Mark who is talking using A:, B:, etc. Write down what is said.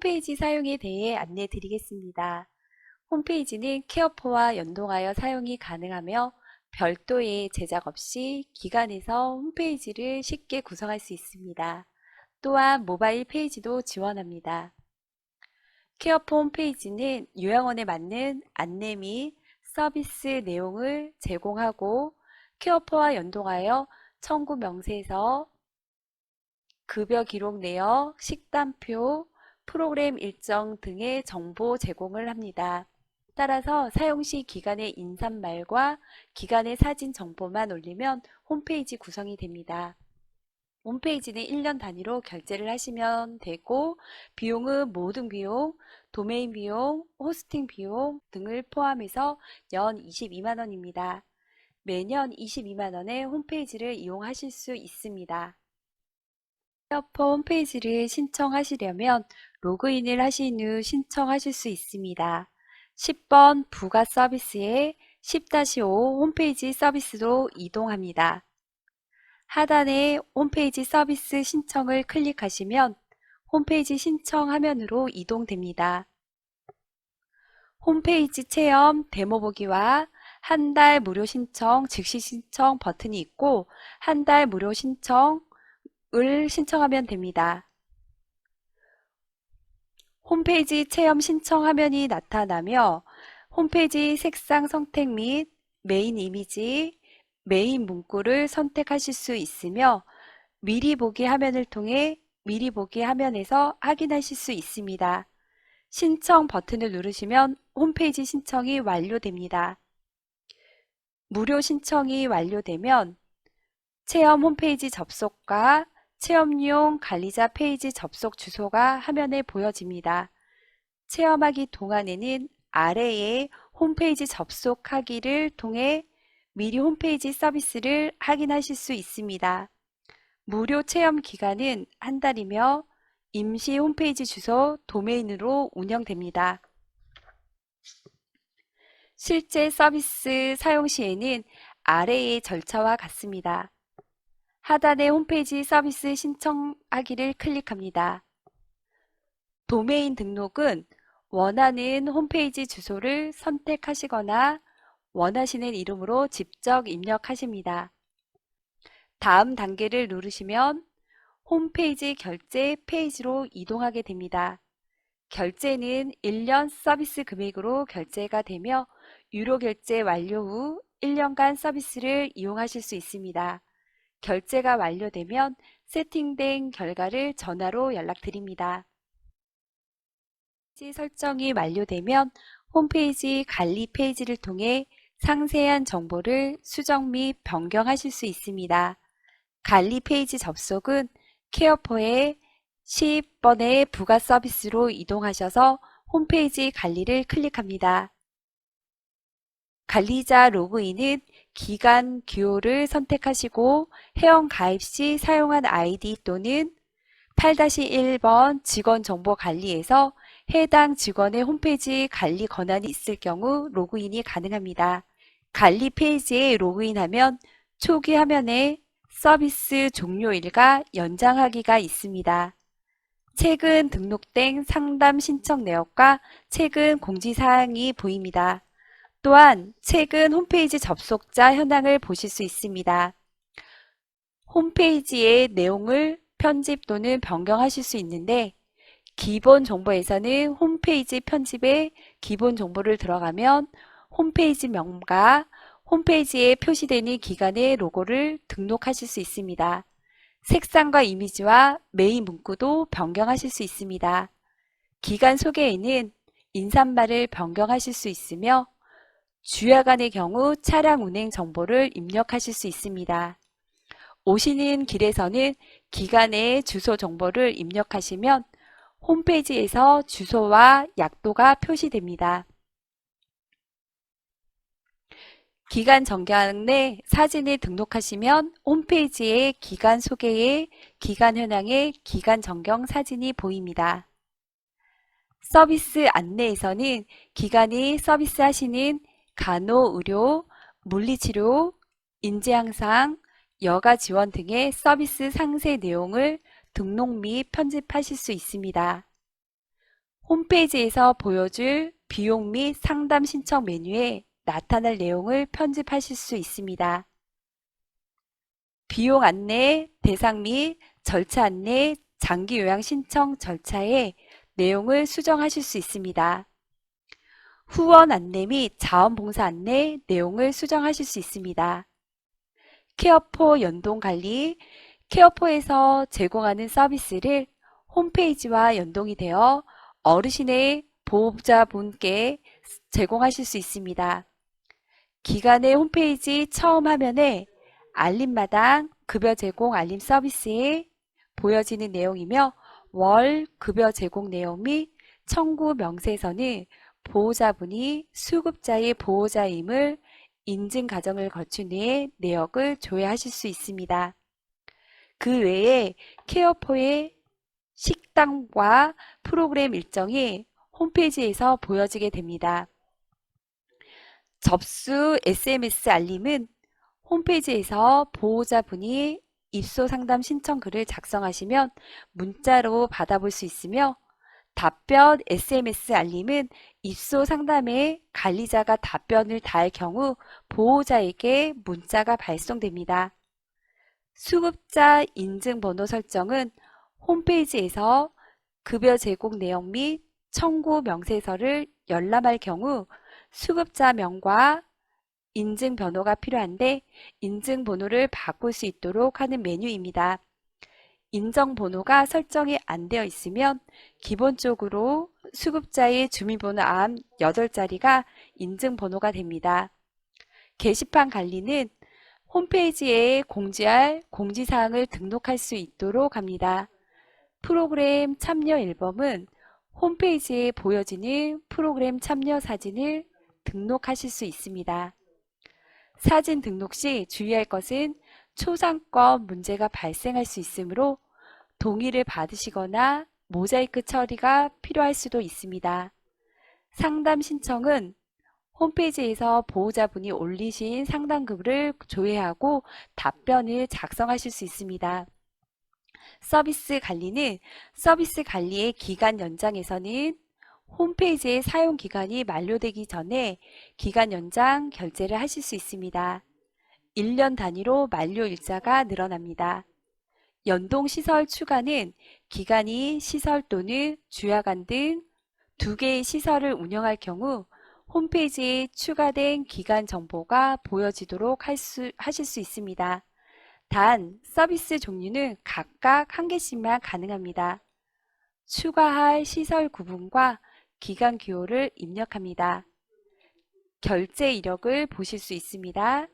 A: 홈페이지 사용에 대해 안내 드리겠습니다. 홈페이지는 케어포와 연동하여 사용이 가능하며 별도의 제작 없이 기관에서 홈페이지를 쉽게 구성할 수 있습니다. 또한 모바일 페이지도 지원합니다. 케어포 홈페이지는 요양원에 맞는 안내 및 서비스 내용을 제공하고 케어포와 연동하여 청구 명세서, 급여 기록 내역, 식단표, 프로그램 일정 등의 정보 제공을 합니다. 따라서 사용 시 기간의 인사말과 기간의 사진 정보만 올리면 홈페이지 구성이 됩니다. 홈페이지는 1년 단위로 결제를 하시면 되고 비용은 모든 비용, 도메인 비용, 호스팅 비용 등을 포함해서 연 22만 원입니다. 매년 22만 원의 홈페이지를 이용하실 수 있습니다. 페어포 홈페이지를 신청하시려면 로그인을 하신 후 신청하실 수 있습니다. 10번 부가 서비스에 10-5 홈페이지 서비스로 이동합니다. 하단에 홈페이지 서비스 신청을 클릭하시면 홈페이지 신청 화면으로 이동됩니다. 홈페이지 체험 데모 보기와 한 달 무료 신청, 즉시 신청 버튼이 있고 한 달 무료 신청 을 신청하면 됩니다. 홈페이지 체험 신청 화면이 나타나며 홈페이지 색상 선택 및 메인 이미지, 메인 문구를 선택하실 수 있으며 미리 보기 화면을 통해 미리 보기 화면에서 확인하실 수 있습니다. 신청 버튼을 누르시면 홈페이지 신청이 완료됩니다. 무료 신청이 완료되면 체험 홈페이지 접속과 체험용 관리자 페이지 접속 주소가 화면에 보여집니다. 체험하기 동안에는 아래에 홈페이지 접속하기를 통해 미리 홈페이지 서비스를 확인하실 수 있습니다. 무료 체험 기간은 한 달이며 임시 홈페이지 주소 도메인으로 운영됩니다. 실제 서비스 사용 시에는 아래의 절차와 같습니다. 하단의 홈페이지 서비스 신청하기를 클릭합니다. 도메인 등록은 원하는 홈페이지 주소를 선택하시거나 원하시는 이름으로 직접 입력하십니다. 다음 단계를 누르시면 홈페이지 결제 페이지로 이동하게 됩니다. 결제는 1년 서비스 금액으로 결제가 되며 유료 결제 완료 후 1년간 서비스를 이용하실 수 있습니다. 결제가 완료되면 세팅된 결과를 전화로 연락드립니다. 설정이 완료되면 홈페이지 관리 페이지를 통해 상세한 정보를 수정 및 변경하실 수 있습니다. 관리 페이지 접속은 케어포의 10번의 부가 서비스로 이동하셔서 홈페이지 관리를 클릭합니다. 관리자 로그인은 기간 기호를 선택하시고 회원 가입 시 사용한 아이디 또는 8-1번 직원 정보 관리에서 해당 직원의 홈페이지 관리 권한이 있을 경우 로그인이 가능합니다. 관리 페이지에 로그인하면 초기 화면에 서비스 종료일과 연장하기가 있습니다. 최근 등록된 상담 신청 내역과 최근 공지사항이 보입니다. 또한 최근 홈페이지 접속자 현황을 보실 수 있습니다. 홈페이지의 내용을 편집 또는 변경하실 수 있는데 기본 정보에서는 홈페이지 편집에 기본 정보를 들어가면 홈페이지 명과 홈페이지에 표시되는 기관의 로고를 등록하실 수 있습니다. 색상과 이미지와 메인 문구도 변경하실 수 있습니다. 기간 소개에는 인사말을 변경하실 수 있으며 주야간의 경우 차량 운행 정보를 입력하실 수 있습니다. 오시는 길에서는 기간의 주소 정보를 입력하시면 홈페이지에서 주소와 약도가 표시됩니다. 기간 정경에 사진을 등록하시면 홈페이지에 기간 소개에 기간 현황에 기간 정경 사진이 보입니다. 서비스 안내에서는 기간이 서비스하시는 간호 의료, 물리치료, 인지향상, 여가 지원 등의 서비스 상세 내용을 등록 및 편집하실 수 있습니다. 홈페이지에서 보여줄 비용 및 상담 신청 메뉴에 나타날 내용을 편집하실 수 있습니다. 비용 안내, 대상 및 절차 안내, 장기 요양 신청 절차에 내용을 수정하실 수 있습니다. 후원 안내 및 자원봉사 안내 내용을 수정하실 수 있습니다. 케어포 연동 관리, 케어포에서 제공하는 서비스를 홈페이지와 연동이 되어 어르신의 보호자분께 제공하실 수 있습니다. 기관의 홈페이지 처음 화면에 알림마당 급여 제공 알림 서비스에 보여지는 내용이며 월 급여 제공 내용 및 청구 명세서는 보호자분이 수급자의 보호자임을 인증 과정을 거친 후에 내역을 조회하실 수 있습니다. 그 외에 케어포의 식당과 프로그램 일정이 홈페이지에서 보여지게 됩니다. 접수 SMS 알림은 홈페이지에서 보호자분이 입소 상담 신청 글을 작성하시면 문자로 받아볼 수 있으며 답변 SMS 알림은 입소 상담에 관리자가 답변을 달 경우 보호자에게 문자가 발송됩니다. 수급자 인증번호 설정은 홈페이지에서 급여 제공 내용 및 청구 명세서를 열람할 경우 수급자 명과 인증 번호가 필요한데 인증 번호를 바꿀 수 있도록 하는 메뉴입니다. 인정 번호가 설정이 안 되어 있으면 기본적으로 수급자의 주민번호 암 8자리가 인증 번호가 됩니다. 게시판 관리는 홈페이지에 공지할 공지사항을 등록할 수 있도록 합니다. 프로그램 참여 앨범은 홈페이지에 보여지는 프로그램 참여 사진을 등록하실 수 있습니다. 사진 등록 시 주의할 것은 초상권 문제가 발생할 수 있으므로 동의를 받으시거나 모자이크 처리가 필요할 수도 있습니다. 상담 신청은 홈페이지에서 보호자분이 올리신 상담글을 조회하고 답변을 작성하실 수 있습니다. 서비스 관리는 서비스 관리의 기간 연장에서는 홈페이지의 사용 기간이 만료되기 전에 기간 연장 결제를 하실 수 있습니다. 1년 단위로 만료 일자가 늘어납니다. 연동 시설 추가는 기간이 시설 또는 주야간 등 두 개의 시설을 운영할 경우 홈페이지에 추가된 기간 정보가 보여지도록 할 수, 하실 수 있습니다. 단, 서비스 종류는 각각 한 개씩만 가능합니다. 추가할 시설 구분과 기간 기호를 입력합니다. 결제 이력을 보실 수 있습니다.